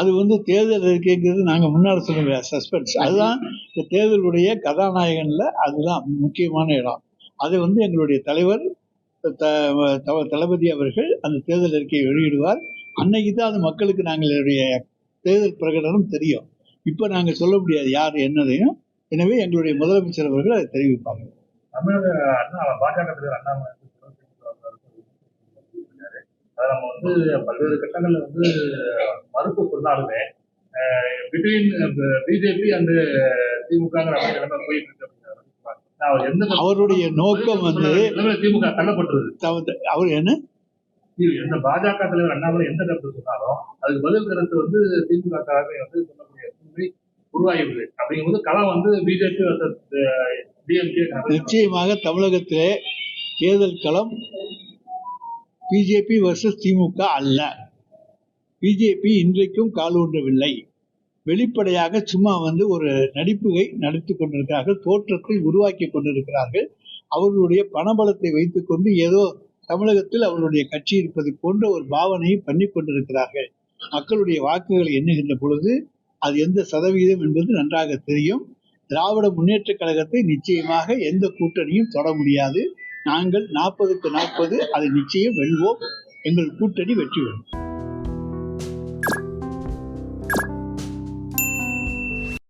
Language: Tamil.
அது வந்து தேர்தல் அறிக்கைங்கிறது நாங்கள் முன்னால் சொல்ல சஸ்பென்ஸ் அதுதான் இந்த தேர்தலுடைய கதாநாயகனில் அதுதான் முக்கியமான இடம். அது வந்து எங்களுடைய தலைவர் தளபதி அவர்கள் அந்த தேர்தல் அறிக்கையை வெளியிடுவார். அன்னைக்கு தான் அது மக்களுக்கு நாங்களுடைய தேர்தல் பிரகடனம் தெரியும். இப்போ நாங்கள் சொல்ல முடியாது யார் என்னதையும். எனவே எங்களுடைய முதலமைச்சர் அவர்கள் அதை தெரிவிப்பாங்க. தமிழக அண்ணா பாஜக தலைவர் அண்ணாமலை வந்து சிவசேனா சொல்லியிருக்காரு. அதை நம்ம வந்து பல்வேறு கட்டங்கள்ல வந்து மறுப்பு சொன்னாலுமே பிட்வீன் பிஜேபி அந்த திமுகங்கிற நிலைமை போயிட்டு இருக்கு அவருடைய நோக்கம் வந்து திமுக தள்ளப்பட்டுருது தவ- அவர் என்ன? எந்த பாஜக தலைவர் அண்ணாமலை எந்த கருத்து சொன்னாலும் அதுக்கு பதில் கருத்து வந்து திமுக தலைமை வந்து சொல்லக்கூடிய சூழ்நிலை உருவாகிடுது அப்படிங்கும்போது களம் வந்து பிஜேபி நிச்சயமாக தமிழகத்திலே தேர்தல் களம் பிஜேபி வர்சஸ் திமுக அல்ல. பிஜேபி இன்றைக்கும் கால் ஊன்றவில்லை. வெளிப்படையாக சும்மா வந்து ஒரு நடிப்புகை நடத்தி கொண்டிருக்கிறார்கள் தோற்றத்தை உருவாக்கி கொண்டிருக்கிறார்கள். அவர்களுடைய பணபலத்தை வைத்துக்கொண்டு ஏதோ தமிழகத்தில் அவர்களுடைய கட்சி இருப்பது போன்ற ஒரு பாவனையை பண்ணி கொண்டிருக்கிறார்கள். மக்களுடைய வாக்குகளை எண்ணுகின்ற பொழுது அது எந்த சதவீதம் என்பது நன்றாக தெரியும். திராவிட முன்னேற்ற கழகத்தை நிச்சயமாக எந்த கூட்டணியும் தொட முடியாது. நாங்கள் நாற்பதுக்கு நாற்பது அதை நிச்சயம் வெல்வோம். எங்கள் கூட்டணி வெற்றி பெறும்.